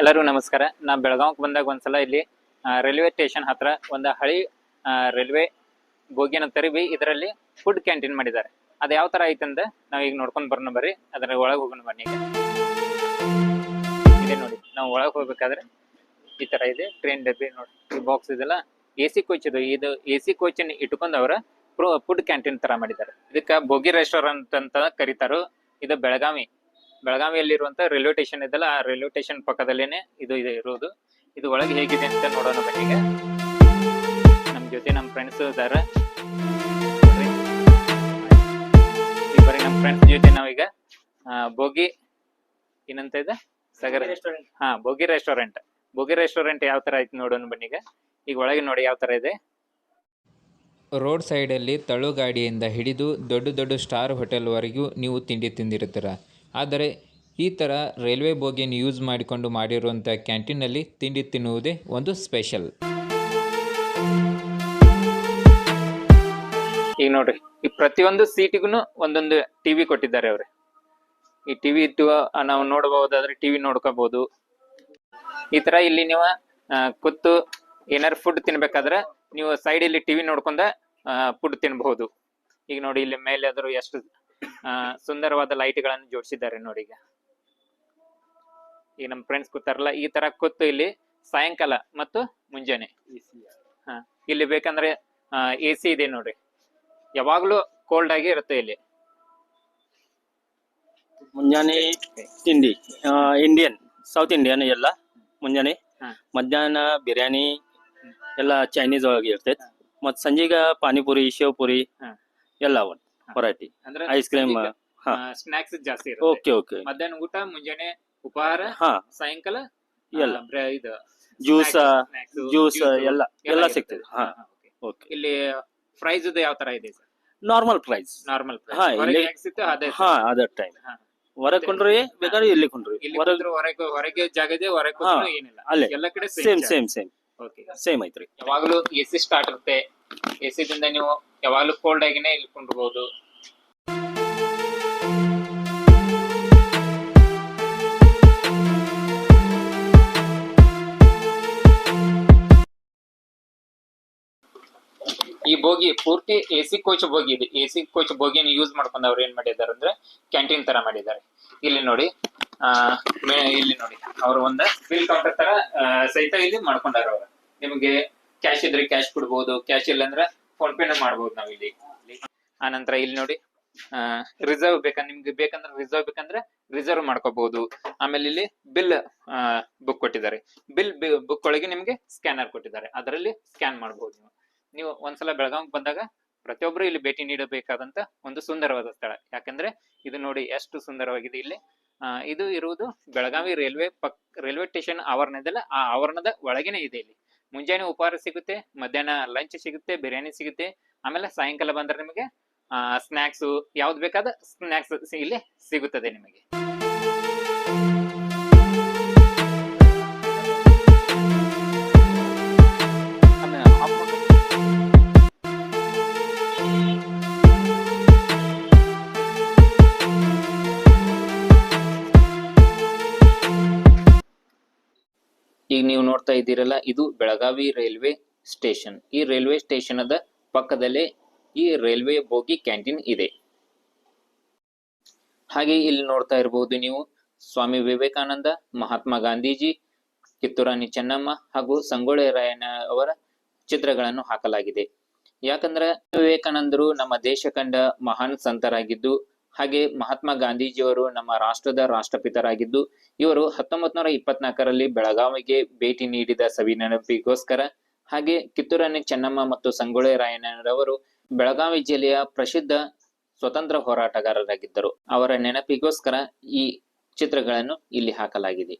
ಎಲ್ಲರಿಗೂ ನಮಸ್ಕಾರ. ನಾ ಬೆಳಗಾವಿಗೆ ಬಂದಾಗ ಒಂದ್ಸಲ ಇಲ್ಲಿ ರೈಲ್ವೆ ಸ್ಟೇಷನ್ ಹತ್ರ ಒಂದು ಹಳಿ ರೈಲ್ವೆ ಬೋಗಿನ ತರಿಬಿ ಇದರಲ್ಲಿ ಫುಡ್ ಕ್ಯಾಂಟೀನ್ ಮಾಡಿದ್ದಾರೆ. ಅದು ಯಾವ ತರ ಐತಂದ ನಾವ್ ಈಗ ನೋಡ್ಕೊಂಡ್ ಬರೋಣ ಬರ್ರಿ. ಅದರ ಒಳಗೆ ಹೋಗೋಣ ಬನ್ನಿ ಈಗ. ಇದೆ ನೋಡಿ, ನಾವು ಒಳಗೆ ಹೋಗ್ಬೇಕಾದ್ರೆ ಈ ತರ ಇದೆ. ಟ್ರೈನ್ ಡಬ್ಬಿ ನೋಡಿ, ಈ ಬಾಕ್ಸ್ ಇದೆಲ್ಲ ಎ ಸಿ ಕೋಚ್ ಇದು. ಇದು ಎ ಸಿ ಕೋಚ್ ಇಟ್ಕೊಂಡು ಅವರ ಫುಡ್ ಕ್ಯಾಂಟೀನ್ ತರ ಮಾಡಿದ್ದಾರೆ. ಇದಕ್ಕ ಬೋಗಿ ರೆಸ್ಟೋರೆಂಟ್ ಅಂತ ಕರೀತಾರೋ, ಇದು ಬೆಳಗಾವಿ. ಬೆಳಗಾವಿಯಲ್ಲಿರುವಂತ ರೈಲ್ವೆ ಸ್ಟೇಷನ್ ಇದೆಲ್ಲ ಆ ರೈಲ್ವೆ ಸ್ಟೇಷನ್ ಪಕ್ಕದಲ್ಲೇನೆ ಇದು ಇದೆ ಇರೋದು. ಇದು ಒಳಗೆ ಹೇಗಿದೆ ಅಂತ ನೋಡೋಣ ಬನ್ನಿ ಈಗ. ನಮ್ ಜೊತೆ ನಮ್ಮ ಫ್ರೆಂಡ್ಸ್ ಇದ್ದಾರೆ ಬರೀ ನಮ್ಮ ಫ್ರೆಂಡ್ಸ್ ಜೊತೆ ನಾವೀಗ ಬೋಗಿ ಏನಂತ ಇದೆ? ಸಗರ. ಹಾ ಬೋಗಿ ರೆಸ್ಟೋರೆಂಟ್ ಬೋಗಿ ರೆಸ್ಟೋರೆಂಟ್ ಯಾವ ತರ ಐತಿ ನೋಡೋಣ ಬನ್ನಿ ಈಗ. ಈಗ ಒಳಗೆ ನೋಡಿ ಯಾವ ತರ ಇದೆ. ರೋಡ್ ಸೈಡಲ್ಲಿ ತಳ್ಳುಗಾಡಿಯಿಂದ ಹಿಡಿದು ದೊಡ್ಡ ದೊಡ್ಡ ಸ್ಟಾರ್ ಹೋಟೆಲ್ವರೆಗೂ ನೀವು ತಿಂಡಿ ತಿಂದಿರ್ತೀರ. ಆದರೆ ಈ ಥರ ರೈಲ್ವೆ ಬೋಗಿಯನ್ನು ಯೂಸ್ ಮಾಡಿಕೊಂಡು ಮಾಡಿರುವಂಥ ಕ್ಯಾಂಟೀನಲ್ಲಿ ತಿಂಡಿ ತಿನ್ನುವುದೇ ಒಂದು ಸ್ಪೆಷಲ್. ಈಗ ನೋಡ್ರಿ, ಈ ಪ್ರತಿಯೊಂದು ಸೀಟಿಗೂ ಒಂದೊಂದು ಟಿವಿ ಕೊಟ್ಟಿದ್ದಾರೆ ಅವ್ರೆ. ಈ ಟಿವಿ ಇದ್ದು ನಾವು ನೋಡಬಹುದಾದ್ರೆ ಟಿವಿ ನೋಡ್ಕೋಬಹುದು ಈ ತರ ಇಲ್ಲಿ ನೀವು ಕೂತು ಏನಾರು ಫುಡ್ ತಿನ್ಬೇಕಾದ್ರೆ ನೀವು ಸೈಡ್ ಇಲ್ಲಿ ಟಿವಿ ನೋಡ್ಕೊಂಡ ಫುಡ್ ತಿನ್ಬಹುದು. ಈಗ ನೋಡಿ, ಇಲ್ಲಿ ಮೇಲೆ ಆದ್ರೂ ಎಷ್ಟು ಸುಂದರವಾದ ಲೈಟ್ಗಳನ್ನು ಜೋಡಿಸಿದ್ದಾರೆ ನೋಡಿ ಈಗ. ಈಗ ನಮ್ಮ ಫ್ರೆಂಡ್ಸ್ ಕೂತಾರಲ್ಲ ಈ ತರ ಕೂತು ಇಲ್ಲಿ ಸಾಯಂಕಾಲ ಮತ್ತು ಮುಂಜಾನೆ. ಹಾ ಇಲ್ಲಿ ಬೇಕಂದ್ರೆ ಎ ಸಿ ಇದೆ ನೋಡ್ರಿ. ಯಾವಾಗ್ಲೂ ಕೋಲ್ಡ್ ಆಗಿ ಇರುತ್ತೆ ಇಲ್ಲಿ. ಮುಂಜಾನೆ ತಿಂಡಿ ಇಂಡಿಯನ್ ಸೌತ್ ಇಂಡಿಯನ್ ಎಲ್ಲ ಮುಂಜಾನೆ. ಮಧ್ಯಾಹ್ನ ಬಿರಿಯಾನಿ ಎಲ್ಲ ಚೈನೀಸ್ ಒಳಗೆ ಇರ್ತೈತೆ. ಮತ್ ಸಂಜೆಗ ಪಾನಿಪುರಿ ಶೇವ್ ಪುರಿ ಎಲ್ಲ ಒಂದು ವೆರೈಟಿ ಅಂದ್ರೆ ಐಸ್ ಕ್ರೀಮ್. ಸ್ನಾಕ್ಸ್ ಜಾಸ್ತಿ ಇರುತ್ತೆ. ಓಕೆ ಓಕೆ ಮಧ್ಯಾಹ್ನ ಊಟ ಮುಂಜಾನೆ ಉಪಹಾರ ಸಾಯಂಕಾಲ ಎಲ್ಲ. ಇದು ಜ್ಯೂಸ್ ಜ್ಯೂಸ್ ಎಲ್ಲ ಎಲ್ಲ. ಸಿಗ್ತದೆ. ಇಲ್ಲಿ ಪ್ರೈಸ್ ಯಾವ ತರ ಇದೆ ಸರ್? ನಾರ್ಮಲ್ ಪ್ರೈಸ್ ನಾರ್ಮಲ್ ಹಾ, ಅದೇ ಟೈಮ್. ಹೊರಗ್ ಕೊಂಡ್ರಿ ಬೇಕಾದ್ರೆ ಇಲ್ಲಿ ಕೊಂಡ್ರಿ. ಹೊರಗ್ ಹೊರಗೆ ಇದೆ ಹೊರಗೆ ಏನಿಲ್ಲ. ಅಲ್ಲೇ. ಎಲ್ಲ ಕಡೆ same same same okay same ಐತ್ರಿ. ಯಾವಾಗಲೂ ಎಸಿ ಸ್ಟಾರ್ಟ್ ಇರುತ್ತೆ. ಎ ಸಿ ದಿಂದ ನೀವು ಯಾವಾಗ್ಲೂ ಕೋಲ್ಡ್ ಆಗಿನೇ ಇಲ್ಲಿ ಈ ಬೋಗಿ ಪೂರ್ತಿ ಎ ಸಿ ಕೋಚ್ ಬೋಗಿ ಇದೆ. ಎ ಸಿ ಕೋಚ್ ಬೋಗಿನ ಯೂಸ್ ಮಾಡ್ಕೊಂಡು ಅವ್ರು ಏನ್ ಮಾಡಿದ್ದಾರೆ ಅಂದ್ರೆ ಕ್ಯಾಂಟೀನ್ ತರ ಮಾಡಿದ್ದಾರೆ. ಇಲ್ಲಿ ನೋಡಿ, ಆ ಇಲ್ಲಿ ನೋಡಿ. ಅವ್ರು ಒಂದ ಬಿಲ್ ಕೌಂಟರ್ ತರ ಸಹಿತ ಇಲ್ಲಿ ಮಾಡ್ಕೊಂಡಾರ ಅವ್ರು. ನಿಮಗೆ ಕ್ಯಾಶ್ ಇದ್ರೆ ಕ್ಯಾಶ್ ಕೊಡ್ಬೋದು ಕ್ಯಾಶ್ ಇಲ್ಲ ಅಂದ್ರೆ ಫೋನ್ ಪೇನ ಮಾಡಬಹುದು ನಾವಿಲ್ಲಿ ಆ ನಂತರ ಇಲ್ಲಿ ನೋಡಿ ರಿಸರ್ವ್ ಬೇಕಂದ್ರೆ ನಿಮ್ಗೆ ಬೇಕಂದ್ರೆ ರಿಸರ್ವ್ ಬೇಕಂದ್ರೆ ರಿಸರ್ವ್ ಮಾಡ್ಕೋಬಹುದು ಆಮೇಲೆ ಇಲ್ಲಿ ಬಿಲ್ ಬುಕ್ ಕೊಟ್ಟಿದ್ದಾರೆ. ಬಿಲ್ ಬುಕ್ ಒಳಗೆ ನಿಮ್ಗೆ ಸ್ಕ್ಯಾನರ್ ಕೊಟ್ಟಿದ್ದಾರೆ. ಅದರಲ್ಲಿ ಸ್ಕ್ಯಾನ್ ಮಾಡಬಹುದು ನೀವು. ನೀವು ಒಂದ್ಸಲ ಬೆಳಗಾವಿಗೆ ಬಂದಾಗ ಪ್ರತಿಯೊಬ್ಬರು ಇಲ್ಲಿ ಭೇಟಿ ನೀಡಬೇಕಾದಂತ ಒಂದು ಸುಂದರವಾದ ಸ್ಥಳ. ಯಾಕಂದ್ರೆ ಇದು ನೋಡಿ ಎಷ್ಟು ಸುಂದರವಾಗಿದೆ ಇಲ್ಲಿ. ಇದು ಇರುವುದು ಬೆಳಗಾವಿ ರೈಲ್ವೆ ಪಕ್, ರೈಲ್ವೆ ಸ್ಟೇಷನ್ ಆವರಣದಲ್ಲ, ಆ ಆವರಣದ ಒಳಗೇನೆ ಇದೆ ಇಲ್ಲಿ. ಮುಂಜಾನೆ ಉಪಹಾರ ಸಿಗುತ್ತೆ, ಮಧ್ಯಾಹ್ನ ಲಂಚ್ ಸಿಗುತ್ತೆ, ಬಿರಿಯಾನಿ ಸಿಗುತ್ತೆ, ಆಮೇಲೆ ಸಾಯಂಕಾಲ ಬಂದ್ರೆ ನಿಮಗೆ ಸ್ನಾಕ್ಸ್ ಯಾವ್ದು ಬೇಕಾದ ಸ್ನಾಕ್ಸ್ ಇಲ್ಲಿ ಸಿಗುತ್ತದೆ ನಿಮಗೆ. ಈಗ ನೀವು ನೋಡ್ತಾ ಇದ್ದೀರಲ್ಲ, ಇದು ಬೆಳಗಾವಿ ರೈಲ್ವೆ ಸ್ಟೇಷನ್. ಈ ರೈಲ್ವೆ ಸ್ಟೇಷನ್ ಪಕ್ಕದಲ್ಲೇ ಈ ರೈಲ್ವೆ ಬೋಗಿ ಕ್ಯಾಂಟೀನ್ ಇದೆ. ಹಾಗೆ ಇಲ್ಲಿ ನೋಡ್ತಾ ಇರಬಹುದು ನೀವು ಸ್ವಾಮಿ ವಿವೇಕಾನಂದ, ಮಹಾತ್ಮ ಗಾಂಧೀಜಿ, ಕಿತ್ತೂರಾಣಿ ಚೆನ್ನಮ್ಮ ಹಾಗೂ ಸಂಗೊಳ್ಳಿ ರಾಯಣ್ಣ ಅವರ ಚಿತ್ರಗಳನ್ನು ಹಾಕಲಾಗಿದೆ. ಯಾಕಂದ್ರೆ ವಿವೇಕಾನಂದರು ನಮ್ಮ ದೇಶ ಕಂಡ ಮಹಾನ್ ಸಂತರಾಗಿದ್ದು ಹಾಗೆ ಮಹಾತ್ಮ ಗಾಂಧೀಜಿಯವರು ನಮ್ಮ ರಾಷ್ಟ್ರದ ರಾಷ್ಟ್ರಪಿತರಾಗಿದ್ದು, ಇವರು ಹತ್ತೊಂಬತ್ ನೂರ ಇಪ್ಪತ್ನಾಲ್ಕರಲ್ಲಿ ಬೆಳಗಾವಿಗೆ ಭೇಟಿ ನೀಡಿದ ಸವಿ ನೆನಪಿಗೋಸ್ಕರ, ಹಾಗೆ ಕಿತ್ತೂರಾಣಿ ಚೆನ್ನಮ್ಮ ಮತ್ತು ಸಂಗೊಳ್ಳಿ ರಾಯಣ್ಣರವರು ಬೆಳಗಾವಿ ಜಿಲ್ಲೆಯ ಪ್ರಸಿದ್ಧ ಸ್ವತಂತ್ರ ಹೋರಾಟಗಾರರಾಗಿದ್ದರು. ಅವರ ನೆನಪಿಗೋಸ್ಕರ ಈ ಚಿತ್ರಗಳನ್ನು ಇಲ್ಲಿ ಹಾಕಲಾಗಿದೆ.